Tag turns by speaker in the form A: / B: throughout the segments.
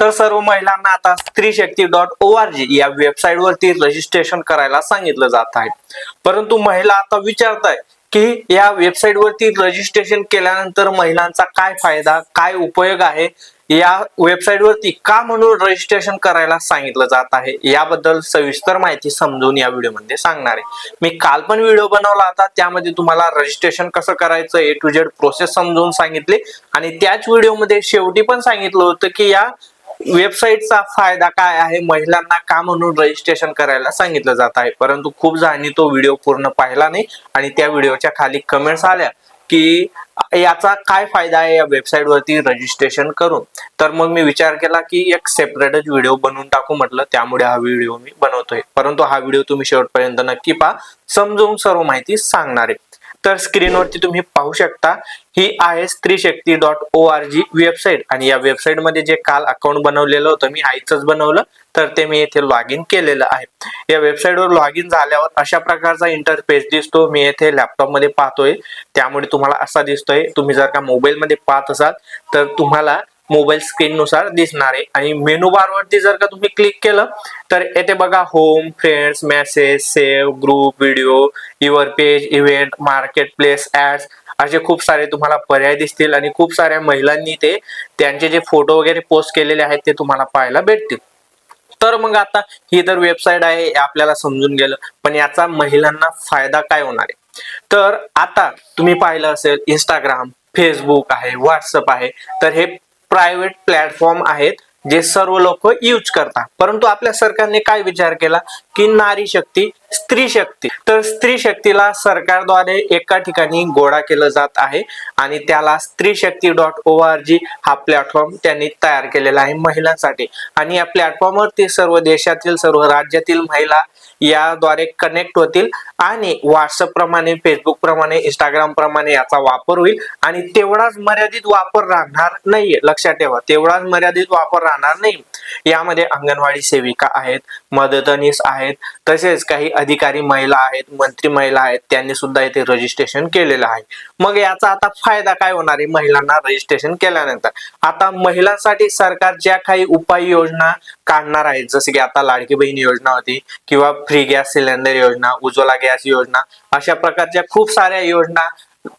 A: तर सर्व महिलांना आता स्त्री शक्ती डॉट ओ आर जी या वेबसाईट वरती रजिस्ट्रेशन करायला सांगितलं जात आहे. परंतु महिला आता विचारताय की या वेबसाईट वरती रजिस्ट्रेशन केल्यानंतर महिलांचा काय फायदा काय उपयोग आहे? या वेबसाईट वरती का म्हणून रजिस्ट्रेशन करायला सांगितलं जात आहे? याबद्दल सविस्तर माहिती समजून या व्हिडिओमध्ये सांगणार आहे. मी काल पण व्हिडिओ बनवला होता त्यामध्ये तुम्हाला रजिस्ट्रेशन कसं करायचं ए टू झेड प्रोसेस समजून सांगितले. आणि त्याच व्हिडिओमध्ये शेवटी पण सांगितलं होतं की या वेबसाईटचा फायदा काय आहे? महिलांना का म्हणून रजिस्ट्रेशन करायला सांगितलं जात आहे? परंतु खूप जणांनी तो व्हिडिओ पूर्ण पाहिला नाही आणि त्या व्हिडिओच्या खाली कमेंट्स आल्या की याचा काय फायदा आहे या वेबसाईट वरती रजिस्ट्रेशन करून? तर मग मी विचार केला की एक सेपरेटच व्हिडिओ बनवून टाकू म्हटलं. त्यामुळे हा व्हिडिओ मी बनवतोय. परंतु हा व्हिडिओ तुम्ही शेवटपर्यंत नक्की पहा. समजून सर्व माहिती सांगणार आहे. तर स्क्रीनवरती तुम्ही पाहू शकता ही आहे Streeshakti dot O R G website आणि या वेबसाईटमध्ये जे काल अकाउंट बनवलेलं होतं मी आईचंच बनवलं तर ते मी येथे लॉग इन केलेलं आहे. या वेबसाईटवर लॉग इन झाल्यावर अशा प्रकारचा इंटरफेस दिसतो. मी येथे लॅपटॉपमध्ये पाहतोय. त्यामुळे तुम्हाला असा दिसतोय. तुम्ही जर का मोबाईलमध्ये पाहत असाल तर तुम्हाला मोबाईल स्क्रीन नुसार दिसणार आहे. आणि मेनू बारवरती जर का तुम्ही क्लिक केलं तर येथे बघा home friends message save group video your page event marketplace ads असे खूप सारे तुम्हाला पर्याय दिसतील आणि खूप साऱ्या महिलांनी ते त्यांचे जे फोटो वगैरे पोस्ट केलेले आहेत ते तुम्हाला पाहायला भेटतील. तर मग आता ही तर वेबसाईट आहे आपल्याला समजून गेलं. पण याचा महिलांना फायदा काय होणार आहे? तर आता तुम्ही पाहिलं असेल इंस्टाग्राम फेसबुक आहे व्हॉट्सअप आहे. तर हे प्रायव्हेट प्लॅटफॉर्म आहेत जे सर्व लोक यूज करतात. परंतु आपल्या सरकारने काय विचार केला? की नारी शक्ती स्त्री शक्ती. तर स्त्री शक्तीला सरकारद्वारे एका ठिकाणी गोळा केलं जात आहे आणि त्याला स्त्री शक्ती डॉट ओ आर जी हा प्लॅटफॉर्म त्यांनी तयार केलेला आहे महिलांसाठी. आणि या प्लॅटफॉर्मवरती सर्व देशातील सर्व राज्यातील महिला याद्वारे कनेक्ट होतील आणि व्हॉट्सअप प्रमाणे फेसबुक प्रमाणे इंस्टाग्राम प्रमाणे याचा वापर होईल. आणि तेवढाच मर्यादित वापर राहणार नाहीये. लक्षात ठेवा तेवढाच मर्यादित वापर राहणार नाही यामध्ये अंगणवाडी सेविका आहेत मदतनीस आहेत तसेच काही अधिकारी महिला आहेत मंत्री महिला आहेत त्यांनी सुद्धा इथे रजिस्ट्रेशन केलेलं आहे. मग याचा आता फायदा काय होणार आहे? महिलांना रजिस्ट्रेशन केल्यानंतर. आता महिलांसाठी सरकार ज्या काही उपाययोजना काढणार आहेत जसे की आता लाडकी बहीण योजना होती किंवा फ्री गॅस सिलेंडर योजना उज्ज्वला गॅस योजना अशा प्रकारच्या खूप साऱ्या योजना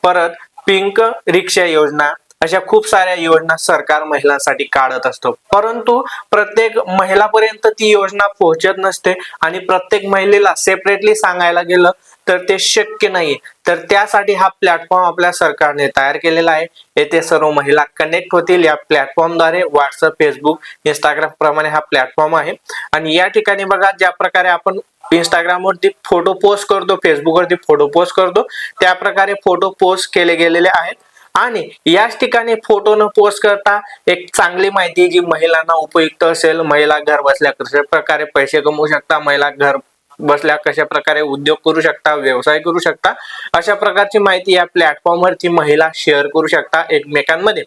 A: परत पिंक रिक्षा योजना अशा खूप साऱ्या योजना सरकार महिलांसाठी काढत असतो. परंतु प्रत्येक महिलापर्यंत ती योजना पोहोचत नसते आणि प्रत्येक महिलेला सेपरेटली सांगायला गेलं तर ते शक्य नाही तर त्यासाठी हा प्लॅटफॉर्म आपल्या सरकारने तयार केलेला आहे. येथे सर्व महिला कनेक्ट होतील या प्लॅटफॉर्मद्वारे व्हॉट्सअप फेसबुक इंस्टाग्राम प्रमाणे हा प्लॅटफॉर्म आहे. आणि या ठिकाणी बघा ज्या प्रकारे आपण इंस्टाग्रामवरती फोटो पोस्ट करतो फेसबुकवरती फोटो पोस्ट करतो त्या प्रकारे फोटो पोस्ट केले गेलेले आहेत. आणि याच ठिकाणी फोटो न पोस्ट करता एक चांगली माहिती जी महिलांना उपयुक्त असेल महिला घर बसल्या कशा प्रकारे पैसे कमवू शकता महिला घर बसल्या कशा प्रकारे उद्योग करू शकता व्यवसाय करू शकता अशा प्रकारची माहिती या प्लॅटफॉर्म वरती महिला शेअर करू शकता एकमेकांमध्ये.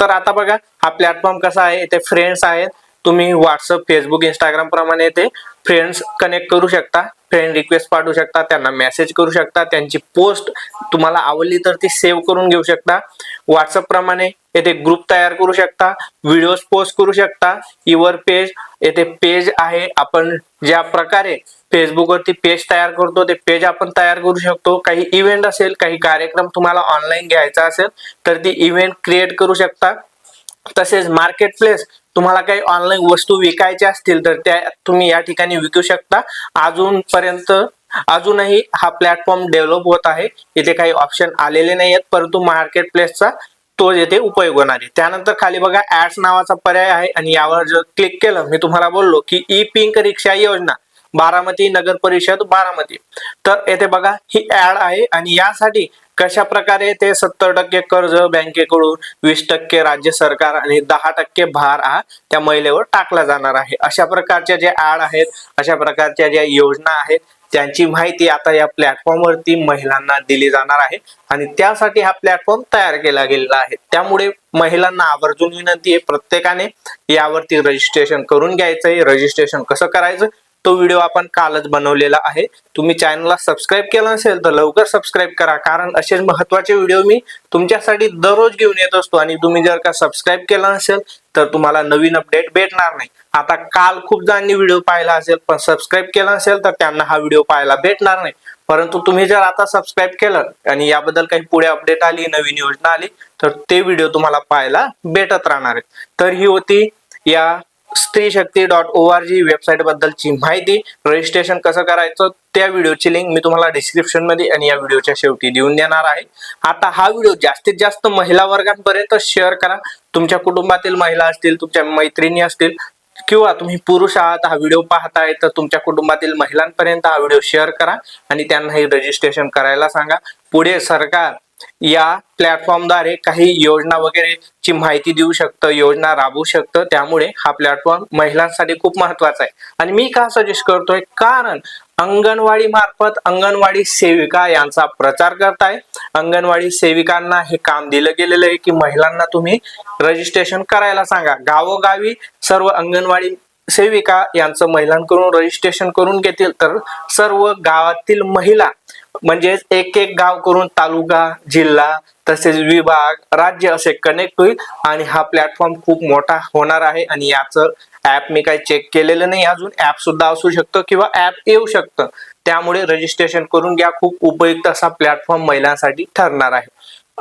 A: तर आता बघा हा प्लॅटफॉर्म कसा आहे? इथे फ्रेंड्स आहेत. तुम्ही व्हॉट्सअप फेसबुक इंस्टाग्राम प्रमाणे ते फ्रेंड्स कनेक्ट करू शकता. फ्रेंड रिक्वेस्ट पाठवू शकता त्यांना मेसेज करू शकता त्यांची पोस्ट तुम्हाला आवडली तर ती सेव्ह करून घेऊ शकता. व्हॉट्सअप प्रमाणे येथे ग्रुप तयार करू शकता व्हिडिओज पोस्ट करू शकता. युअर पेज येथे पेज आहे. आपण ज्या प्रकारे फेसबुक वरती पेज तयार करतो ते पेज आपण तयार करू शकतो. काही इव्हेंट असेल काही कार्यक्रम तुम्हाला ऑनलाईन घ्यायचा असेल तर ती इव्हेंट क्रिएट करू शकता. तसेच मार्केट प्लेस तुम्हाला काही ऑनलाईन वस्तू विकायच्या असतील तर त्या तुम्ही या ठिकाणी विकू शकता. अजूनपर्यंत अजूनही हा प्लॅटफॉर्म डेव्हलप होत आहे. इथे काही ऑप्शन आलेले नाही आहेत परंतु मार्केट प्लेसचा तो येथे उपयोग होणार आहे. त्यानंतर खाली बघा ऍड्स नावाचा पर्याय आहे आणि यावर जर क्लिक केलं मी तुम्हाला बोललो की ई पिंक रिक्षा योजना बारामती नगर परिषद बारामती. तर येथे बघा ही ऍड आहे आणि यासाठी कशा प्रकारे ते सत्तर टक्के कर्ज बँकेकडून वीस टक्के राज्य सरकार आणि दहा टक्के भार हा त्या महिलेवर टाकला जाणार आहे. अशा प्रकारच्या ज्या आड आहेत अशा प्रकारच्या ज्या योजना आहेत त्यांची माहिती आता या प्लॅटफॉर्मवरती महिलांना दिली जाणार आहे आणि त्यासाठी हा प्लॅटफॉर्म तयार केला गेलेला आहे. त्यामुळे महिलांना आवर्जून विनंती आहे प्रत्येकाने यावरती रजिस्ट्रेशन करून घ्यायचंय. रजिस्ट्रेशन कसं करायचं? तो व्हिडिओ आपण कालच बनवलेला आहे. तुम्ही चॅनलला सबस्क्राईब केला नसेल तर लवकर सबस्क्राईब करा. कारण असेच महत्त्वाचे व्हिडिओ मी तुमच्यासाठी दररोज घेऊन येत असतो. आणि तुम्ही जर का सबस्क्राईब केला नसेल तर तुम्हाला नवीन अपडेट भेटणार नाही. आता काल खूप जणांनी व्हिडिओ पाहिला असेल पण सबस्क्राईब केला असेल तर त्यांना हा व्हिडिओ पाहायला भेटणार नाही. परंतु तुम्ही जर आता सबस्क्राईब केलं आणि याबद्दल काही पुढे अपडेट आली नवीन योजना आली तर ते व्हिडिओ तुम्हाला पाहायला भेटत राहणार आहे. तर ही होती या Stree Shakti dot O R G website बद्दलची माहिती. रजिस्ट्रेशन कसं करायचं? त्या व्हिडिओची लिंक मी तुम्हाला डिस्क्रिप्शनमध्ये आणि या व्हिडिओच्या शेवटी देऊन देणार आहे. आता हा व्हिडिओ जास्तीत जास्त महिला वर्गांपर्यंत शेअर करा. तुमच्या कुटुंबातील महिला असतील तुमच्या मैत्रिणी असतील किंवा तुम्ही पुरुष आहात हा व्हिडिओ पाहताय तर तुमच्या कुटुंबातील महिलांपर्यंत हा व्हिडिओ शेअर करा आणि त्यांनाही रजिस्ट्रेशन करायला सांगा. पुढे सरकार या प्लॅटफॉर्मद्वारे काही योजना वगैरे ची माहिती देऊ शकतं योजना राबवू शकतं. त्यामुळे हा प्लॅटफॉर्म महिलांसाठी खूप महत्त्वाचा आहे. आणि मी का सजेस्ट करतोय? कारण अंगणवाडी मार्फत अंगणवाडी सेविका यांचा प्रचार करताय. अंगणवाडी सेविकांना हे काम दिलं गेलेलं आहे की महिलांना तुम्ही रजिस्ट्रेशन करायला सांगा. गावोगावी सर्व अंगणवाडी सेविका यांचं महिलांकडून रजिस्ट्रेशन करून घेतील. तर सर्व गावातील महिला म्हणजेच एक एक गाव करून तालुका जिल्हा तसेच विभाग राज्य असे कनेक्ट होईल आणि हा प्लॅटफॉर्म खूप मोठा होणार आहे. आणि याचं ऍप मी काही चेक केलेलं नाही अजून. ऍप सुद्धा असू शकतं किंवा ऍप येऊ शकतं. त्यामुळे रजिस्ट्रेशन करून घ्या. खूप उपयुक्त असा प्लॅटफॉर्म महिलांसाठी ठरणार आहे.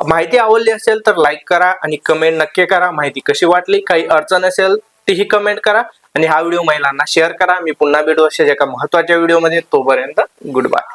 A: माहिती आवडली असेल तर लाईक करा आणि कमेंट नक्की करा. माहिती कशी वाटली काही अडचण असेल तीही कमेंट करा आणि हा व्हिडिओ महिलांना शेअर करा. मी पुन्हा भेटू अशाच एका महत्त्वाच्या व्हिडिओमध्ये तोपर्यंत गुड बाय